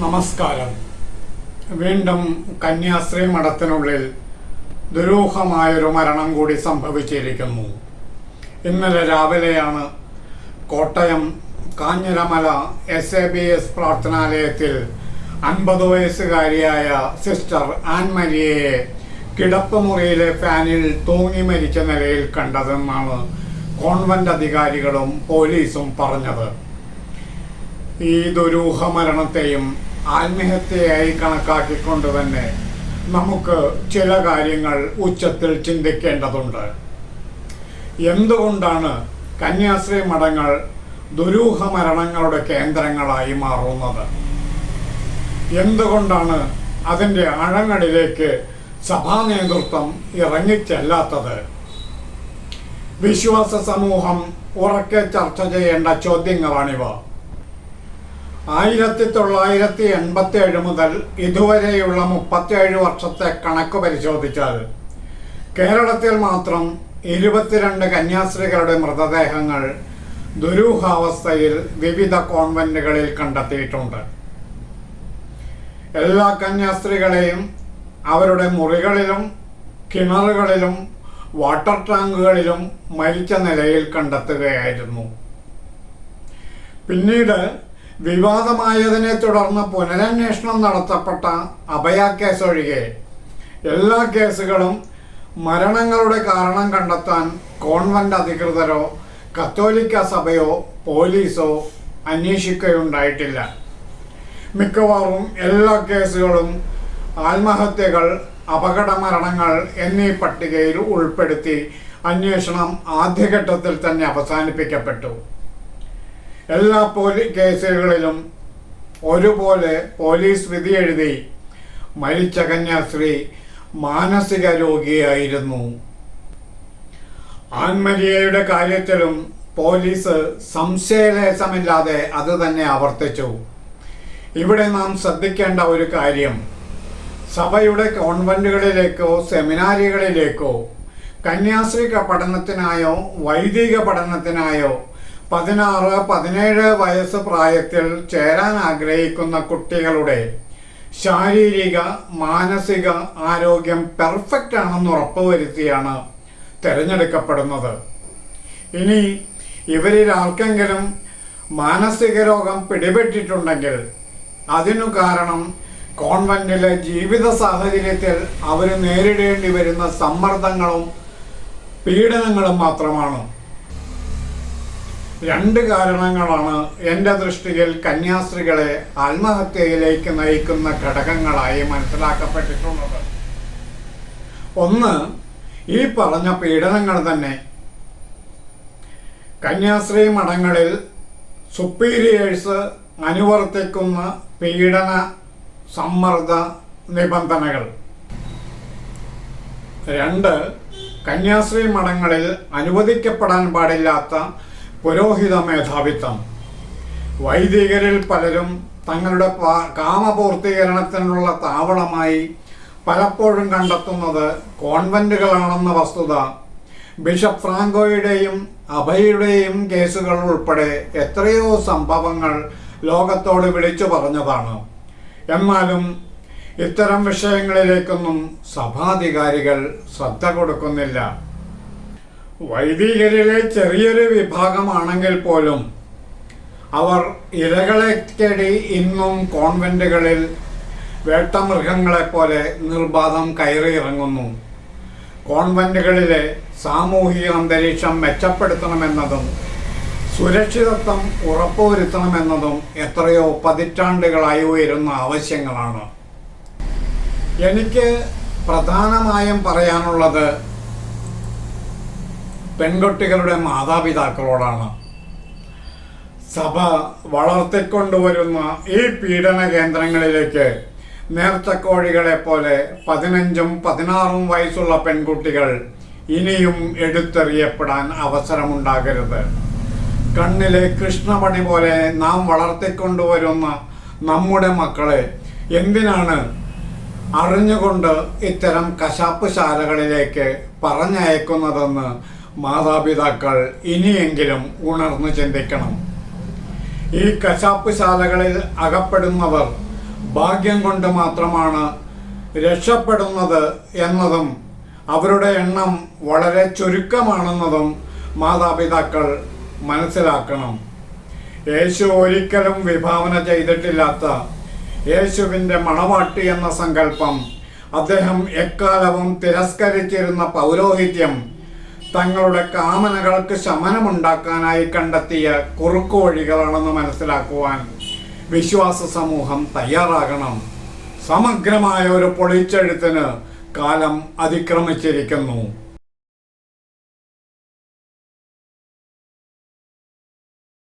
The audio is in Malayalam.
നമസ്കാരം. വീണ്ടും കന്യാശ്രീ മഠത്തിനുള്ളിൽ ദുരൂഹമായൊരു മരണം കൂടി സംഭവിച്ചിരിക്കുന്നു. ഇന്നലെ രാവിലെയാണ് Kottayam Kanjiramala S A B S പ്രാർത്ഥനാലയത്തിൽ അൻപത് വയസ്സുകാരിയായ സിസ്റ്റർ ആൻമരിയയെ കിടപ്പുമുറിയിലെ ഫാനിൽ തൂങ്ങി മരിച്ച നിലയിൽ കണ്ടതെന്നാണ് കോൺവെന്റ് അധികാരികളും പോലീസും പറഞ്ഞത്. ഈ ദുരൂഹ മരണത്തെയും ആത്മഹത്യയായി കണക്കാക്കിക്കൊണ്ട് തന്നെ നമുക്ക് ചില കാര്യങ്ങൾ ഉച്ചത്തിൽ ചിന്തിക്കേണ്ടതുണ്ട്. എന്തുകൊണ്ടാണ് കന്യാസ്ത്രീ മഠങ്ങൾ ദുരൂഹ മരണങ്ങളുടെ കേന്ദ്രങ്ങളായി മാറുന്നത്? എന്തുകൊണ്ടാണ് അതിന്റെ ആഴങ്ങളിലേക്ക് സഭാ നേതൃത്വം ഇറങ്ങിച്ചെല്ലാത്തത്? വിശ്വാസ സമൂഹം ഉറക്കെ ചർച്ച ചെയ്യേണ്ട ചോദ്യങ്ങളാണിവ. ആയിരത്തി തൊള്ളായിരത്തി എൺപത്തി ഏഴ് മുതൽ ഇതുവരെയുള്ള മുപ്പത്തിയേഴ് വർഷത്തെ കണക്ക് പരിശോധിച്ചാൽ കേരളത്തിൽ മാത്രം ഇരുപത്തിരണ്ട് കന്യാസ്ത്രീകളുടെ മൃതദേഹങ്ങൾ ദുരൂഹാവസ്ഥയിൽ വിവിധ കോൺവെന്റുകളിൽ കണ്ടെത്തിയിട്ടുണ്ട്. എല്ലാ കന്യാസ്ത്രീകളെയും അവരുടെ മുറികളിലും കിണറുകളിലും വാട്ടർ ടാങ്കുകളിലും മരിച്ച നിലയിൽ കണ്ടെത്തുകയായിരുന്നു. പിന്നീട് വിവാദമായതിനെ തുടർന്ന് പുനരന്വേഷണം നടത്തപ്പെട്ട അഭയ കേസ് ഒഴികെ എല്ലാ കേസുകളും മരണങ്ങളുടെ കാരണം കണ്ടെത്താൻ കോൺവെന്റ് അധികൃതരോ കത്തോലിക്ക സഭയോ പോലീസോ അന്വേഷിക്കുകയുണ്ടായിട്ടില്ല. മിക്കവാറും എല്ലാ കേസുകളും ആത്മഹത്യകൾ അപകട മരണങ്ങൾ എന്നീ പട്ടികയിൽ ഉൾപ്പെടുത്തി അന്വേഷണം ആദ്യഘട്ടത്തിൽ തന്നെ അവസാനിപ്പിക്കപ്പെട്ടു. എല്ലാ പോലീ കേസുകളിലും ഒരുപോലെ പോലീസ് വിധി എഴുതി മരിച്ച കന്യാസ്ത്രീ മാനസിക രോഗിയായിരുന്നു. ആൻമരിയയുടെ കാര്യത്തിലും പോലീസ് സംശയലേശമില്ലാതെ അത് തന്നെ ആവർത്തിച്ചു. ഇവിടെ നാം ശ്രദ്ധിക്കേണ്ട ഒരു കാര്യം. സഭയുടെ കോൺവെന്റുകളിലേക്കോ സെമിനാരികളിലേക്കോ കന്യാസ്ത്രീ പഠനത്തിനായോ വൈദിക പഠനത്തിനായോ പതിനാറ് പതിനേഴ് വയസ്സ് പ്രായത്തിൽ ചേരാൻ ആഗ്രഹിക്കുന്ന കുട്ടികളുടെ ശാരീരിക മാനസിക ആരോഗ്യം പെർഫെക്റ്റ് ആണെന്ന് ഉറപ്പുവരുത്തിയാണ് തിരഞ്ഞെടുക്കപ്പെടുന്നത്. ഇനി ഇവരിൽ ആർക്കെങ്കിലും മാനസിക രോഗം പിടിപെട്ടിട്ടുണ്ടെങ്കിൽ അതിനു കാരണം കോൺവെന്റിലെ ജീവിത സാഹചര്യത്തിൽ അവർ നേരിടേണ്ടി വരുന്ന സമ്മർദ്ദങ്ങളും പീഡനങ്ങളും മാത്രമാണ്. രണ്ട് കാരണങ്ങളാണ് എന്റെ ദൃഷ്ടിയിൽ കന്യാസ്ത്രീകളെ ആത്മഹത്യയിലേക്ക് നയിക്കുന്ന ഘടകങ്ങളായി മനസ്സിലാക്കപ്പെട്ടിട്ടുള്ളത്. ഒന്ന് ഈ പറഞ്ഞ പീഡനങ്ങൾ തന്നെ. കന്യാസ്ത്രീ മഠങ്ങളിൽ സുപ്പീരിയേഴ്സ് അനുവർത്തിക്കുന്ന പീഡന സമ്മർദ്ദ നിബന്ധനകൾ. രണ്ട് കന്യാസ്ത്രീ മഠങ്ങളിൽ അനുവദിക്കപ്പെടാൻ പാടില്ലാത്ത പുരോഹിത മേധാവിത്വം വൈദികരിൽ പലരും തങ്ങളുടെ കാമപൂർത്തീകരണത്തിനുള്ള താവളമായി പലപ്പോഴും കണ്ടെത്തുന്നത് കോൺവെന്റുകളാണെന്ന വസ്തുത. ബിഷപ്പ് ഫ്രാങ്കോയുടെയും അഭയുടെയും കേസുകൾ ഉൾപ്പെടെ എത്രയോ സംഭവങ്ങൾ ലോകത്തോട് വിളിച്ചു പറഞ്ഞതാണ്. എന്നാലും ഇത്തരം വിഷയങ്ങളിലേക്കൊന്നും സഭാധികാരികൾ ശ്രദ്ധ കൊടുക്കുന്നില്ല. വൈദികരിലെ ചെറിയൊരു വിഭാഗമാണെങ്കിൽ പോലും അവർ ഇരകളെ തേടി ഇന്നും കോൺവെന്റുകളിൽ വേട്ടമൃഗങ്ങളെപ്പോലെ നിർബാധം കയറിയിറങ്ങുന്നു. കോൺവെന്റുകളിലെ സാമൂഹിക അന്തരീക്ഷം മെച്ചപ്പെടുത്തണമെന്നതും സുരക്ഷിതത്വം ഉറപ്പുവരുത്തണമെന്നതും എത്രയോ പതിറ്റാണ്ടുകളായി ഉയരുന്ന ആവശ്യങ്ങളാണ്. എനിക്ക് പ്രധാനമായും പറയാനുള്ളത് പെൺകുട്ടികളുടെ മാതാപിതാക്കളോടാണ്. സഭ വളർത്തിക്കൊണ്ടുവരുന്ന ഈ പീഡന കേന്ദ്രങ്ങളിലേക്ക് നേർച്ചക്കോഴികളെ പോലെ പതിനഞ്ചും പതിനാറും വയസ്സുള്ള പെൺകുട്ടികൾ ഇനിയും എടുത്തെറിയപ്പെടാൻ അവസരമുണ്ടാകരുത്. കണ്ണിലെ കൃഷ്ണമണി പോലെ നാം വളർത്തിക്കൊണ്ടുവരുന്ന നമ്മുടെ മക്കളെ എന്തിനാണ് അറിഞ്ഞുകൊണ്ട് ഇത്തരം കശാപ്പ് ശാലകളിലേക്ക് പറഞ്ഞയക്കുന്നതെന്ന് മാതാപിതാക്കൾ ഇനിയെങ്കിലും ഉണർന്നു ചിന്തിക്കണം. ഈ കശാപ്പ് ശാലകളിൽ അകപ്പെടുന്നവർ ഭാഗ്യം കൊണ്ട് മാത്രമാണ് രക്ഷപ്പെടുന്നത് എന്നതും അവരുടെ എണ്ണം വളരെ ചുരുക്കമാണെന്നതും മാതാപിതാക്കൾ മനസ്സിലാക്കണം. യേശു ഒരിക്കലും വിഭാവന ചെയ്തിട്ടില്ലാത്ത യേശുവിന്റെ മണവാട്ടി എന്ന സങ്കല്പം അദ്ദേഹം എക്കാലവും തിരസ്കരിച്ചിരുന്ന പൗരോഹിത്യം തങ്ങളുടെ കാമനകൾക്ക് ശമനമുണ്ടാക്കാനായി കണ്ടെത്തിയ കുറുക്കു വഴികളാണെന്ന് മനസ്സിലാക്കുവാൻ വിശ്വാസ സമൂഹം തയ്യാറാകണം. സമഗ്രമായ ഒരു പൊളിച്ചെഴുത്തിന് കാലം അതിക്രമിച്ചിരിക്കുന്നു.